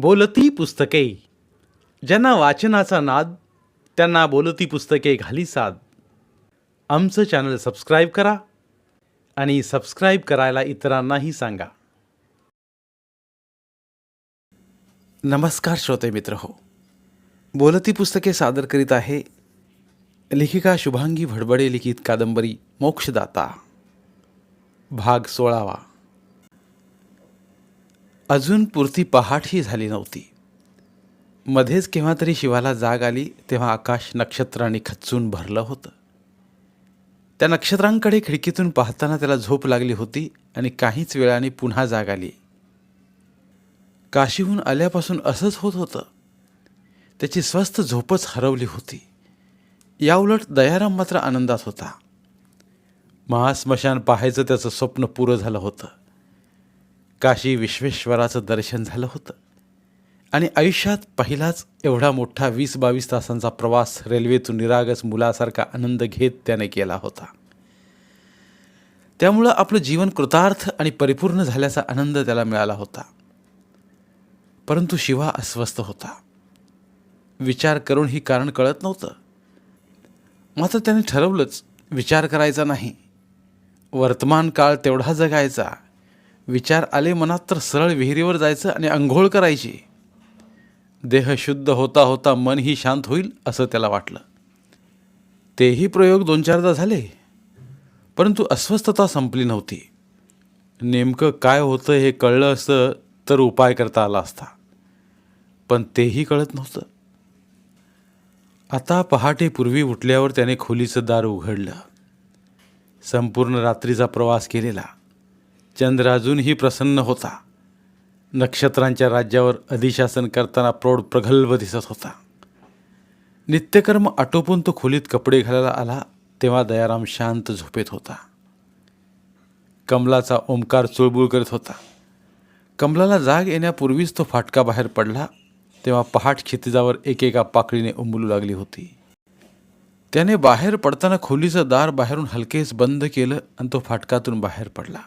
बोलती पुस्तके. ज्यांना वाचनाचा नाद त्यांना बोलती पुस्तके घाली साद. आमचं चॅनल सबस्क्राईब करा आणि सबस्क्राईब करायला इतरांनाही सांगा. नमस्कार श्रोते मित्र हो. बोलती पुस्तके सादर करीत आहे लेखिका शुभांगी भडबडे लिखित कादंबरी मोक्षदाता. भाग सोळावा. अजून पुरती पहाटही झाली नव्हती. मध्येच केव्हा तरी शिवाला जाग आली तेव्हा आकाश नक्षत्रांनी खच्चून भरलं होतं. त्या नक्षत्रांकडे खिडकीतून पाहताना त्याला झोप लागली होती आणि काहीच वेळाने पुन्हा जाग आली. काशीहून आल्यापासून असंच होत होतं. त्याची स्वस्थ झोपच हरवली होती. याउलट दयाराम मात्र आनंदात होता. महास्मशान पाहायचं त्याचं स्वप्न पुरं झालं होतं. काशी विश्वेश्वराचं दर्शन झालं होतं. आणि आयुष्यात पहिलाच एवढा मोठा वीस बावीस तासांचा प्रवास रेल्वेतून निरागस मुलासारखा आनंद घेत त्याने केला होता. त्यामुळं आपलं जीवन कृतार्थ आणि परिपूर्ण झाल्याचा आनंद त्याला मिळाला होता. परंतु शिवा अस्वस्थ होता. विचार करून ही कारण कळत नव्हतं. मात्र त्याने ठरवलंच विचार करायचा नाही. वर्तमान काळ तेवढा जगायचा. विचार आले मनात तर सरळ विहिरीवर जायचं आणि अंघोळ करायची. देह शुद्ध होता होता मनही शांत होईल असं त्याला वाटलं. तेही प्रयोग दोन चारदा झाले परंतु अस्वस्थता संपली नव्हती. नेमकं काय होतं हे कळलं असतं तर उपाय करता आला असता. पण तेही कळत नव्हतं. आता पहाटे पूर्वी उठल्यावर त्याने खोलीचं दार उघडलं. संपूर्ण रात्रीचा प्रवास केलेला. चंद्र अजूनही प्रसन्न होता. नक्षत्रांच्या राज्यावर अधिशासन करताना प्रौढ प्रगल्भ दिसत होता. नित्यकर्म आटोपून तो खोलीत कपडे घालायला आला तेव्हा दयाराम शांत झोपेत होता. कमलाचा ओंकार चुळबुळ करत होता. कमलाला जाग येण्यापूर्वीच तो फाटका बाहेर पडला तेव्हा पहाट क्षितिजावर एकेका पाकळीने उंबलू लागली होती. त्याने बाहेर पडताना खोलीचं दार बाहेरून हलकेच बंद केलं आणि तो फाटकातून बाहेर पडला.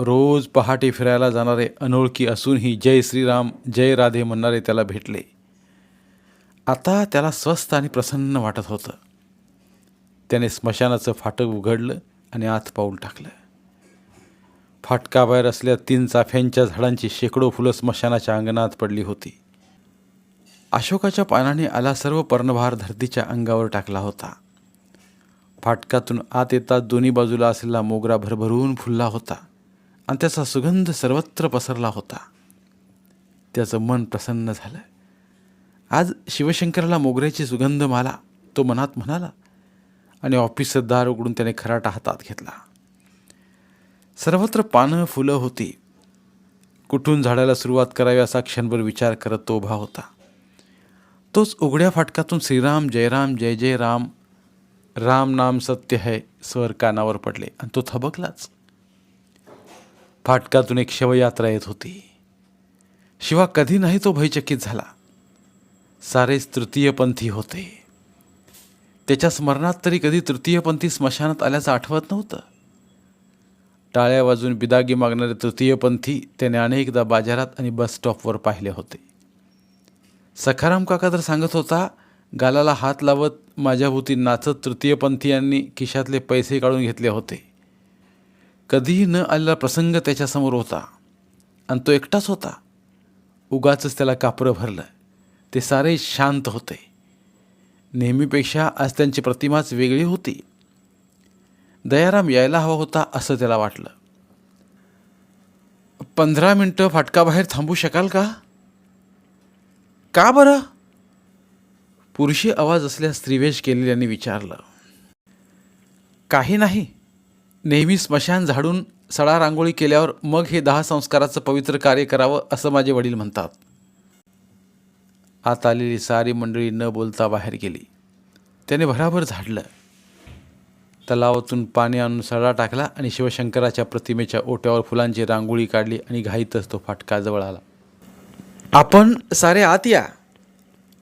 रोज पहाटे फिरायला जाणारे अनोळखी असूनही जय श्रीराम जय राधे म्हणणारे त्याला भेटले. आता त्याला स्वस्थ आणि प्रसन्न वाटत होतं. त्याने स्मशानाचं फाटक उघडलं आणि आत पाऊल टाकलं. फाटकाबाहेर असल्या तीन चाफ्यांच्या झाडांची शेकडो फुलं स्मशानाच्या अंगणात पडली होती. अशोकाच्या पानाने आला सर्व पर्णभार धरतीच्या अंगावर टाकला होता. फाटकातून आत येतात दोन्ही बाजूला असलेला मोगरा भरभरून फुलला होता. आणि त्याचा सुगंध सर्वत्र पसरला होता. त्याचं मन प्रसन्न झालं. आज शिवशंकराला मोगऱ्याची सुगंध माला तो मनात म्हणाला आणि ऑफिसचं दार उघडून त्याने खराटा हातात घेतला. सर्वत्र पानं फुलं होती. कुठून झाडाला सुरुवात करावी असा क्षणभर विचार करत तो उभा होता. तोच उघड्या फाटकातून श्रीराम जयराम जय जय राम राम नाम सत्य है स्वर कानावर पडले आणि तो थबकलाच. फाटकातून एक शवयात्रा येत होती. शिवा कधी नाही तो भयचकित झाला. सारेच तृतीयपंथी होते. त्याच्या स्मरणात तरी कधी तृतीयपंथी स्मशानात आल्याचं आठवत नव्हतं. टाळ्या वाजून बिदागी मागणारे तृतीयपंथी त्याने अनेकदा बाजारात आणि बस स्टॉपवर पाहिले होते. सखाराम काका तर सांगत होता गालाला हात लावत माझ्याभोवती नाचत तृतीयपंथीयांनी खिशातले पैसे काढून घेतले होते. कधीही न आलेला प्रसंग त्याच्यासमोर होता आणि तो एकटाच होता. उगाच त्याला कापरं भरलं. ते सारे शांत होते. नेहमीपेक्षा आज त्यांची प्रतिमाच वेगळी होती. दयाराम यायला हवा होता असं त्याला वाटलं. पंधरा मिनटं फाटकाबाहेर थांबू शकाल का? का बरं? पुरुषी आवाज असल्या स्त्रीवेश केलेल्याने विचारलं. काही नाही. नेहमी स्मशान झाडून सडा रांगोळी केल्यावर मग हे दहा संस्काराचं पवित्र कार्य करावं असं माझे वडील म्हणतात. आत आलेली सारी मंडळी न बोलता बाहेर गेली. त्याने भराभर झाडलं. तलावातून पाणी आणून सडा टाकला आणि शिवशंकराच्या प्रतिमेच्या ओट्यावर फुलांची रांगोळी काढली आणि घाईतच तो फाटका जवळ आला. आपण सारे आत या.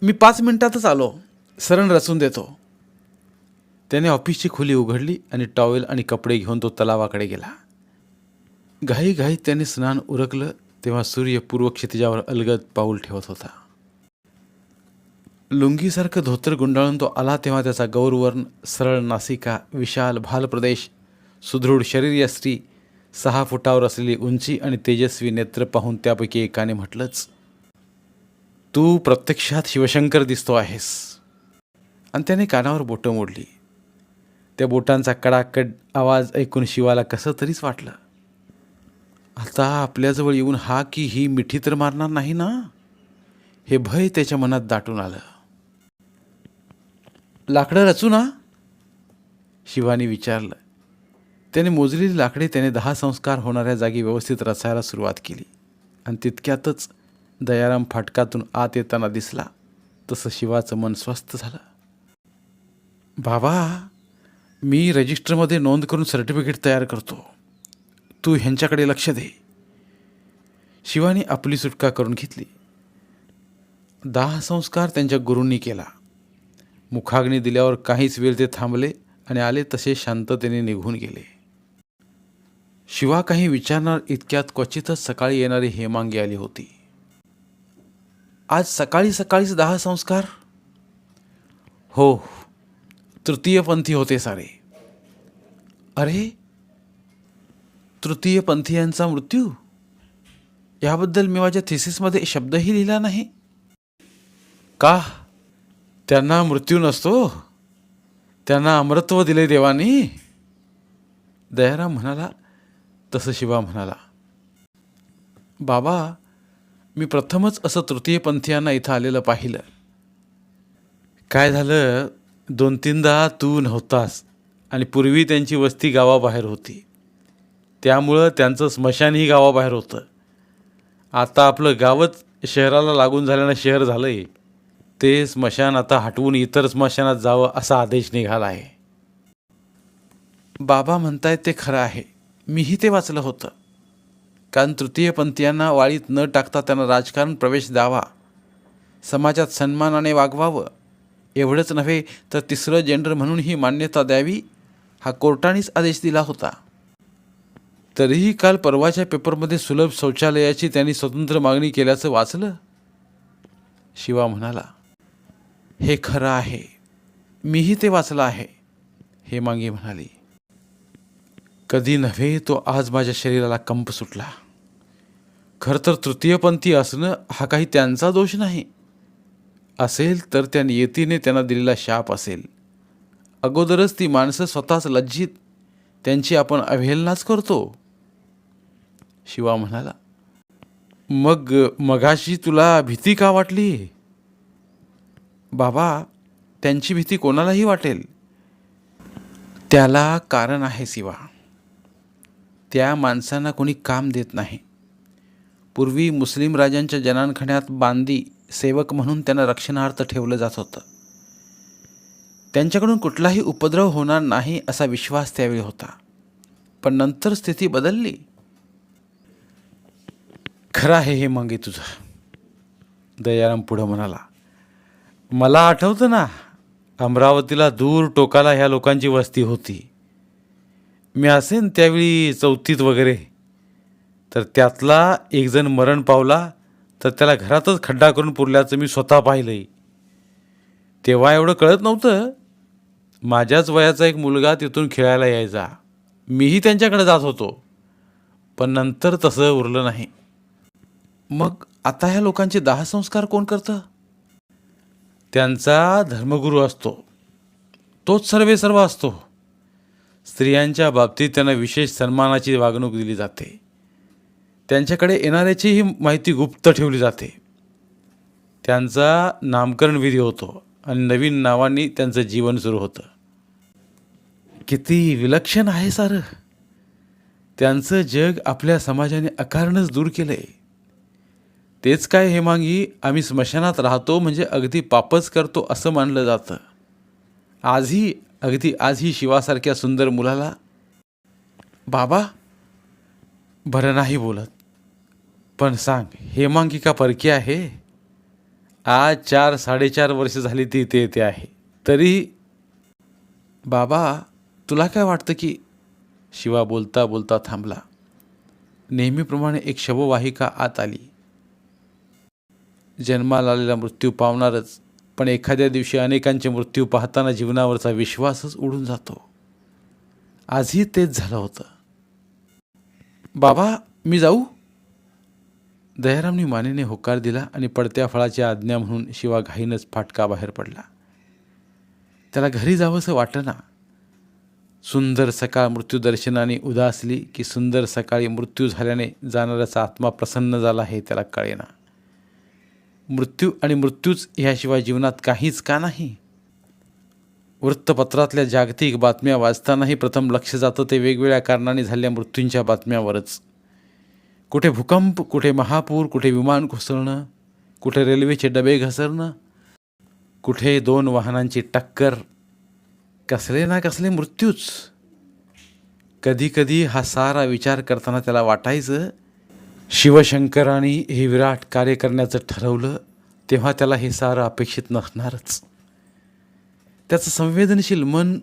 मी पाच मिनिटातच आलो. सरण रचून देतो. त्याने ऑफिसची खोली उघडली आणि टॉवेल आणि कपडे घेऊन तो तलावाकडे गेला. घाईघाईत त्याने स्नान उरकलं तेव्हा सूर्य पूर्व क्षितिजावर अलगद पाऊल ठेवत होता. लुंगीसारखं धोतर गुंडाळून तो आला तेव्हा त्याचा गौरवर्ण सरळ नासिका विशाल भाल प्रदेश सुदृढ शरीर या स्त्री सहा फुटावर असलेली उंची आणि तेजस्वी नेत्र पाहून त्यापैकी एकाने म्हटलंच तू प्रत्यक्षात शिवशंकर दिसतो आहेस. आणि त्याने कानावर बोटं मोडली. त्या बोटांचा कडाकड आवाज ऐकून शिवाला कसं तरीच वाटलं. आता आपल्याजवळ येऊन हा की ही मिठी तर मारणार नाही ना? हे भय त्याच्या मनात दाटून आलं. लाकडं रचू ना? शिवानी विचारलं. त्याने मोजलेली लाकडे त्याने दहा संस्कार होणाऱ्या जागी व्यवस्थित रचायला सुरुवात केली. आणि तितक्यातच दयाराम फाटकातून आत येताना दिसला. तसं शिवाचं मन स्वस्थ झालं. बाबा मी रजिस्टरमध्ये नोंद करून सर्टिफिकेट तयार करतो. तू ह्यांच्याकडे लक्ष दे. शिवानी आपली सुटका करून घेतली. दाह संस्कार त्यांच्या गुरूंनी केला. मुखाग्नी दिल्यावर काहीच वेळ ते थांबले आणि आले तसे शांततेने निघून गेले. शिवा काही विचारणार इतक्यात क्वचितच सकाळी येणारी हेमांगी आली होती. आज सकाळी सकाळीच दहा संस्कार? हो तृतीयपंथी होते सारे. अरे तृतीयपंथीयांचा मृत्यू? याबद्दल मी माझ्या थिसिसमध्ये शब्दही लिहिला नाही. का? त्यांना मृत्यू नसतो. त्यांना अमृत्व दिले देवानी. दयाराम म्हणाला तसं शिवा म्हणाला. बाबा मी प्रथमच असं तृतीयपंथीयांना इथं आलेलं पाहिलं. काय झालं? दोन तीनदा तू नव्हतास आणि पूर्वी त्यांची वस्ती गावाबाहेर होती. त्यामुळं त्यांचं स्मशानही गावाबाहेर होतं. आता आपलं गावच शहराला लागून झाल्यानं शहर झालं आहे ते स्मशान आता हटवून इतर स्मशानात जावं असा आदेश निघाला आहे. बाबा म्हणतायत ते खरं आहे. मीही ते वाचलं होतं. कारण तृतीयपंथीयांना वाळीत न टाकता त्यांना राजकारण प्रवेश द्यावा. समाजात सन्मानाने वागवावं. एवढंच नव्हे तर तिसरं जेंडर म्हणून ही मान्यता द्यावी हा कोर्टानेच आदेश दिला होता. तरीही काल परवाच्या पेपरमध्ये सुलभ शौचालयाची त्यांनी स्वतंत्र मागणी केल्याचं वाचलं? शिवा म्हणाला हे खरं आहे. मीही ते वाचलं आहे हे मागे म्हणाली. कधी नव्हे तो आज माझ्या शरीराला कंप सुटला. खरं तर तृतीयपंथी असणं हा काही त्यांचा दोष नाही. असेल तर त्या नियतीने त्यांना दिलेला शाप असेल. अगोदरच ती माणसं स्वतःच लज्जित. त्यांची आपण अवहेलनाच करतो. शिवा म्हणाला मग मगाशी तुला भीती का वाटली? बाबा त्यांची भीती कोणालाही वाटेल. त्याला कारण आहे शिवा. त्या माणसांना कोणी काम देत नाही. पूर्वी मुस्लिम राजांच्या जनानखण्यात बांदी सेवक म्हणून त्यांना रक्षणार्थ ठेवलं जात होतं. त्यांच्याकडून कुठलाही उपद्रव होणार नाही असा विश्वास त्यावेळी होता. पण नंतर स्थिती बदलली. खरं आहे हे मागे तुझं. दयाराम पुढं म्हणाला मला आठवतं ना अमरावतीला दूर टोकाला ह्या लोकांची वस्ती होती. मी असेन त्यावेळी चौथीत वगैरे. तर त्यातला एकजण मरण पावला तर त्याला घरातच खड्डा करून पुरल्याचं मी स्वतः पाहिलंय. तेव्हा एवढं कळत नव्हतं. माझ्याच वयाचा एक मुलगा तिथून खेळायला यायचा. मीही त्यांच्याकडे जात होतो. पण नंतर तसं उरलं नाही. मग आता ह्या लोकांचे दहा संस्कार कोण करतं? त्यांचा धर्मगुरू असतो. तोच सर्वे सर्व असतो. स्त्रियांच्या बाबतीत त्यांना विशेष सन्मानाची वागणूक दिली जाते. त्यांच्याकडे येणाऱ्याचीही माहिती गुप्त ठेवली जाते. त्यांचा नामकरण विधी होतो आणि नवीन नावांनी त्यांचं जीवन सुरू होतं. किती विलक्षण आहे सारं. त्यांचं जग आपल्या समाजाने अकारणच दूर केलं आहे तेच काय हे मागी आम्ही स्मशानात राहतो म्हणजे अगदी पापच करतो असं मानलं जातं. आजही अगदी आजही शिवासारख्या सुंदर मुलाला बाबा बरं नाही बोलत. पण सांग हेमांकिका परकी आहे? आज चार साडेचार वर्ष झाली ती इथे येते आहे. तरी बाबा तुला काय वाटतं की शिवा बोलता बोलता थांबला. नेहमीप्रमाणे एक शववाहिका आत आली. जन्माला आलेला मृत्यू पावणारच पण एखाद्या दिवशी अनेकांचे मृत्यू पाहताना जीवनावरचा विश्वासच उडून जातो. आजही तेच झालं होतं. बाबा मी जाऊ? दयारामनी मानेने होकार दिला आणि पडत्या फळाची आज्ञा म्हणून शिवा घाईनच फाटका बाहेर पडला. त्याला घरी जावंसं वाटेना. सुंदर सकाळ मृत्यूदर्शनाने उदासली की सुंदर सकाळी मृत्यू झाल्याने जाणाऱ्याचा आत्मा प्रसन्न झाला हे त्याला कळेना. मृत्यू आणि मृत्यूच ह्याशिवाय जीवनात काहीच का नाही? वृत्तपत्रातल्या जागतिक बातम्या वाचतानाही प्रथम लक्ष जातं ते वेगवेगळ्या कारणाने झालेल्या मृत्यूंच्या बातम्यावरच. कुठे भूकंप कुठे महापूर कुठे विमान कोसळणं कुठे रेल्वेचे डबे घसरणं कुठे दोन वाहनांची टक्कर कसले ना कसले मृत्यूच. कधीकधी हा सारा विचार करताना त्याला वाटायचं शिवशंकरांनी हे विराट कार्य करण्याचं ठरवलं तेव्हा त्याला हे सारं अपेक्षित नसणारच. त्याचं संवेदनशील मन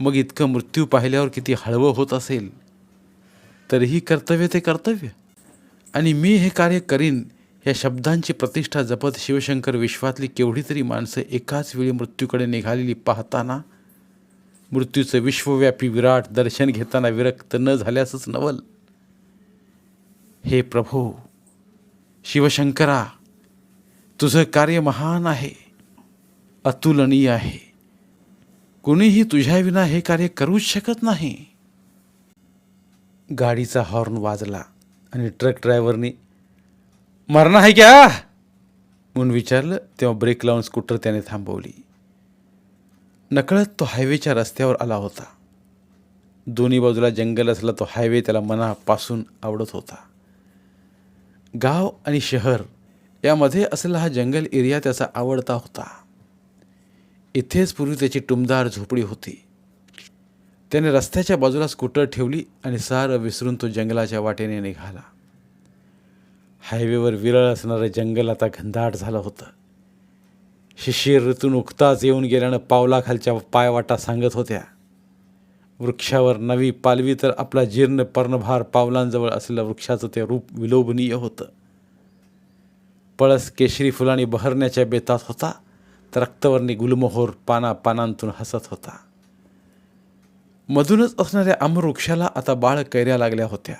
मग इतकं मृत्यू पाहिल्यावर किती हळवं होत असेल. तरीही कर्तव्य ते कर्तव्य. आणि मी हे कार्य करीन या शब्दांची प्रतिष्ठा जपत शिवशंकर विश्वातली केवढी तरी माणसं एकाच वेळी मृत्यूकडे निघालेली पाहताना मृत्यूचं विश्वव्यापी विराट दर्शन घेताना विरक्त न झाल्यासच नवल. हे प्रभो शिवशंकरा तुझं कार्य महान आहे अतुलनीय आहे. कुणीही तुझ्याविना हे कार्य करूच शकत नाही. गाडीचा हॉर्न वाजला. आणि ट्रक ड्रायव्हरनी मरण आहे क्या? म्हणून विचारलं तेव्हा ब्रेक लावून स्कूटर त्याने थांबवली. नकळत तो हायवेच्या रस्त्यावर आला होता. दोन्ही बाजूला जंगल असला तो हायवे त्याला मनापासून आवडत होता. गाव आणि शहर यामध्ये असलेला हा जंगल एरिया त्याचा आवडता होता. इथेच पूर्वी त्याची टुमदार झोपडी होती. त्याने रस्त्याच्या बाजूला स्कूटर ठेवली आणि सारं विसरून तो जंगलाच्या वाटेने निघाला. हायवेवर विरळ असणारं जंगल आता घनदाट झालं होतं. शिशिर ऋतू नुकताच येऊन गेल्यानं पावलाखालच्या पायवाटा सांगत होत्या. वृक्षावर नवी पालवी तर आपला जीर्ण पर्णभार पावलांजवळ असलेल्या वृक्षाचं ते रूप विलोभनीय होतं. पळस केशरी फुलांनी बहरण्याच्या बेतात होता तर रक्तवर्णी गुलमोहोर पाना पानांतून हसत होता. मधूनच असणाऱ्या आम्रवृक्षाला आता बाळ कैऱ्या लागल्या होत्या.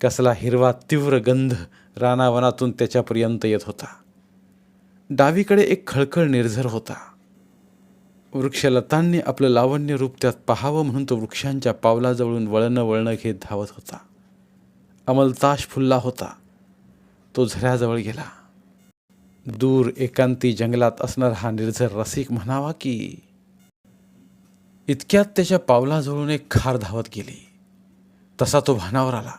कसला हिरवा तीव्र गंध रानावनातून त्याच्यापर्यंत येत होता. डावीकडे एक खळखळ निर्झर होता. वृक्षलतांनी आपलं लावण्य रूप त्यात पाहावं म्हणून तो वृक्षांच्या पावलाजवळून वळणं वळणं घेत धावत होता. अमलताश फुलला होता. तो झऱ्याजवळ गेला. दूर एकांती जंगलात असणारा हा निर्झर रसिक म्हणावा की इतक्यात त्याच्या पावलाजवळून एक खार धावत गेली. तसा तो भानावर आला.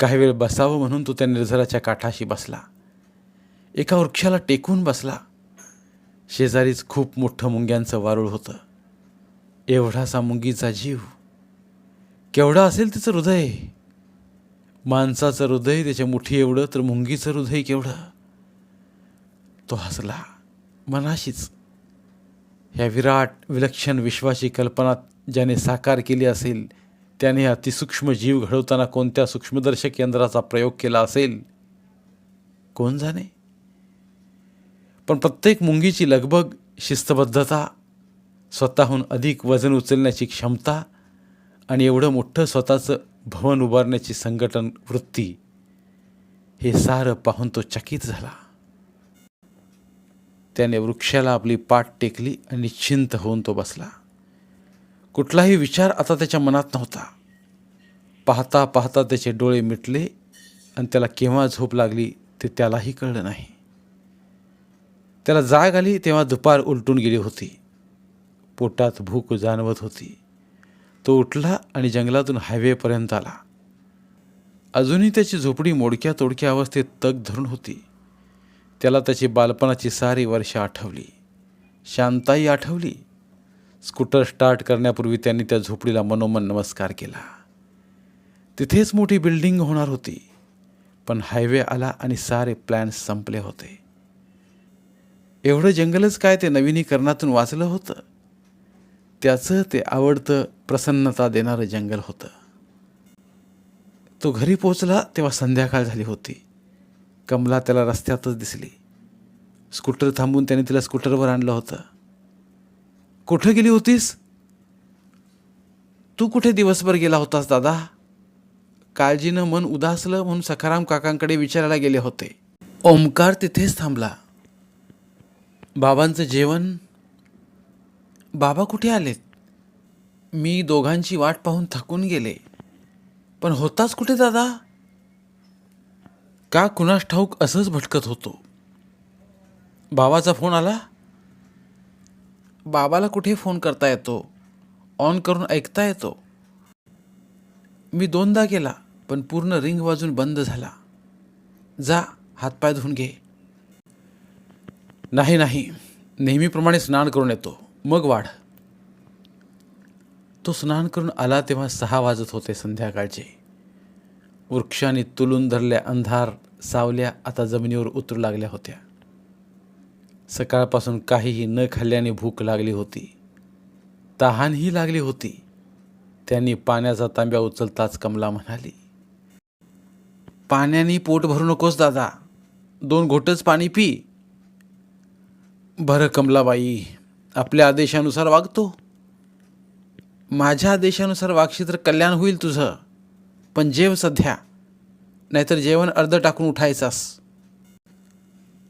काही वेळ बसावं म्हणून तो त्या निर्झराच्या काठाशी बसला. एका वृक्षाला टेकून बसला. शेजारीच खूप मोठं मुंग्यांचं वारूळ होतं. एवढासा मुंगीचा जीव. केवढा असेल तिचं हृदय? माणसाचं हृदय त्याच्या मुठी एवढं तर मुंगीचं हृदय केवढं? तो हसला. मनाशीच. ह्या विराट विलक्षण विश्वाची कल्पना ज्याने साकार केली असेल त्याने अतिसूक्ष्म जीव घडवताना कोणत्या सूक्ष्मदर्शक यंत्राचा प्रयोग केला असेल? कोण जाणे? पण प्रत्येक मुंगीची लगबग शिस्तबद्धता स्वतःहून अधिक वजन उचलण्याची क्षमता आणि एवढं मोठं स्वतःचं भवन उभारण्याची संघटन वृत्ती हे सारं पाहून तो चकित झाला. त्याने वृक्षाला आपली पाठ टेकली आणि निश्चिंत होऊन तो बसला. कुठलाही विचार आता त्याच्या मनात नव्हता. पाहता पाहता त्याचे डोळे मिटले आणि त्याला केव्हा झोप लागली ते त्यालाही कळलं नाही. त्याला जाग आली तेव्हा दुपार उलटून गेली होती. पोटात भूक जाणवत होती. तो उठला आणि जंगलातून हायवेपर्यंत आला. अजूनही त्याची झोपडी मोडक्या तोडक्या अवस्थेत तग धरून होती. त्याला त्याची बालपणाची सारी वर्ष आठवली. शांताई आठवली. स्कूटर स्टार्ट करण्यापूर्वी त्यांनी त्या झोपडीला मनोमन नमस्कार केला. तिथेच मोठी बिल्डिंग होणार होती. पण हायवे आला आणि सारे प्लॅन्स संपले होते. एवढं जंगलच काय ते नवीनीकरणातून वाचलं होतं? त्याचं ते आवडतं प्रसन्नता देणारं जंगल होतं. तो घरी पोचला तेव्हा संध्याकाळ झाली होती. कमला त्याला रस्त्यातच दिसली. स्कूटर थांबून त्याने तिला स्कूटरवर आणलं होतं. कुठं गेली होतीस? तू कुठे दिवसभर गेला होतास दादा? काळजीनं मन उदासलं म्हणून सखाराम काकांकडे विचारायला गेले होते. ओमकार तिथेच थांबला. बाबांचं जेवण? बाबा कुठे आलेत? मी दोघांची वाट पाहून थकून गेले. पण होताच कुठे दादा? का कुणास ठाऊक असंच भटकत होतो? बाबाचा फोन आला? बाबाला कुठे फोन करता येतो? ऑन करून ऐकता येतो? मी दोनदा केला पण पूर्ण रिंग वाजून बंद झाला. जा हातपाय धुवून घे. नाही नाही. नेहमीप्रमाणे स्नान करून येतो. मग वाढ. तो स्नान करून आला तेव्हा सहा वाजत होते संध्याकाळचे. वृक्षाने तुलून धरल्या अंधार. सावल्या आता जमिनीवर उतरू लागल्या होत्या. सकाळपासून काहीही न खाल्ल्याने भूक लागली होती. तहानही लागली होती. त्यांनी पाण्याचा तांब्या उचलताच कमला म्हणाली पाण्याने पोट भरू नकोस दादा. दोन घोटच पाणी पी. बरं कमलाबाई आपल्या आदेशानुसार वागतो. माझ्या आदेशानुसार वागशी तर कल्याण होईल तुझं. पण जेव सध्या. नाहीतर जेवण अर्ध टाकून उठायचास.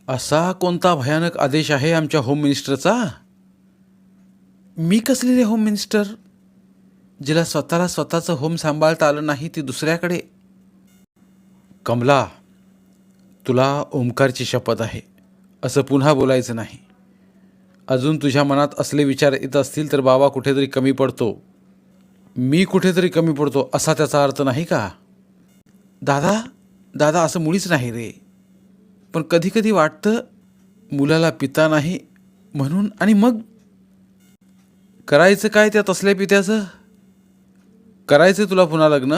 असा कोणता भयानक आदेश आहे आमच्या होम मिनिस्टरचा मी कसली रे होम मिनिस्टर जिला स्वतःला स्वतःचं होम सांभाळता आलं नाही ती दुसऱ्याकडे. कमला तुला ओंकारची शपथ आहे असं पुन्हा बोलायचं नाही. अजून तुझ्या मनात असले विचार येत असतील तर बाबा कुठेतरी कमी पडतो. मी कुठेतरी कमी पडतो असा त्याचा अर्थ नाही का? दादा दादा असं मुळीच नाही रे. पण कधी कधी वाटतं मुलाला पिता नाही म्हणून आणि मग करायचं काय त्या तसल्या पित्याचं? करायचं तुला पुन्हा लग्न?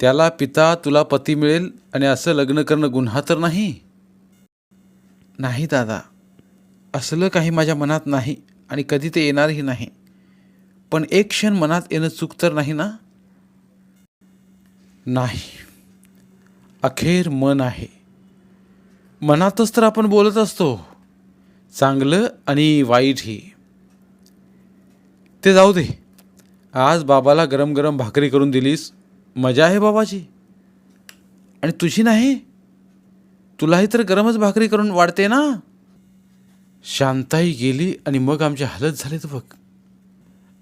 त्याला पिता तुला पती मिळेल आणि असं लग्न करणं गुन्हा तर नाही. नाही दादा असलं काही माझ्या मनात नाही आणि कधी ते येणारही नाही. पण एक क्षण मनात येणं चूक तर नाही ना? नाही. अखेर मन आहे. मनातच तर आपण बोलत असतो. चांगलं आणि वाईटही ते जाऊ दे. आज बाबाला गरम गरम भाकरी करून दिलीस. मजा आहे बाबाची. आणि तुझी नाही? तुलाही तर गरमच भाकरी करून वाढते ना? शांताई गेली आणि मग आमची हालत झालीत बघ.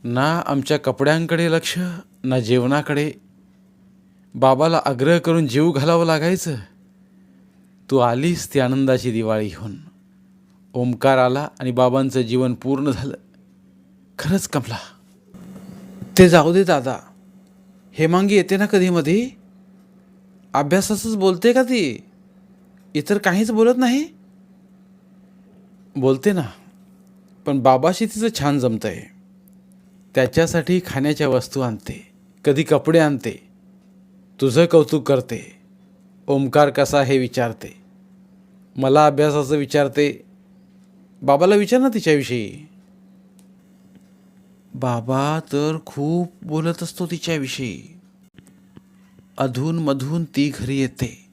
ना आमच्या कपड्यांकडे लक्ष ना जेवणाकडे. बाबाला आग्रह करून जीव घालावं लागायचं. तू आलीस ती आनंदाची दिवाळी घेऊन ओंकार आला आणि बाबांचं जीवन पूर्ण झालं. खरंच कमला. ते जाऊ दे दादा. हेमांगी येते ना कधी मध्ये अभ्यासाचंच बोलते का ती? इतर काहीच बोलत नाही? बोलते ना. पण बाबाशी तिचं छान जमतं आहे त्याच्यासाठी खाण्याच्या वस्तू आणते. कधी कपडे आणते. तुझं कौतुक करते. ओमकार कसा हे विचारते. मला अभ्यासाचं विचारते. बाबाला विचार ना तिच्याविषयी. बाबा तर खूप बोलत असतो तिच्याविषयी. अधूनमधून ती घरी येते.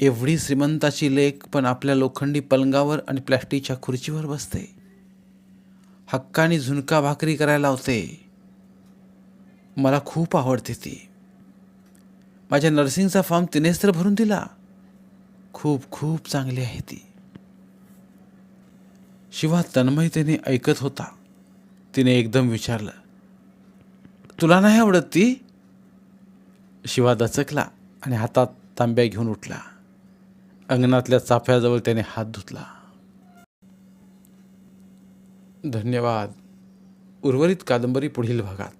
एवढी श्रीमंताची लेख पण आपल्या लोखंडी पलंगावर आणि प्लॅस्टिकच्या खुर्चीवर बसते. हक्काने झुणका भाकरी करायला लावते. मला खूप आवडते ती. माझ्या नर्सिंगचा फॉर्म तिनेच तर भरून दिला. खूप खूप चांगली आहे ती. शिवा तन्मयतेने ऐकत होता. तिने एकदम विचारलं तुला नाही आवडत ती? शिवा दचकला आणि हातात तांब्या घेऊन उठला. अंगणातल्या चाफ्याजवळ त्याने हात धुतला. धन्यवाद. उर्वरित कादंबरी पुढील भागात.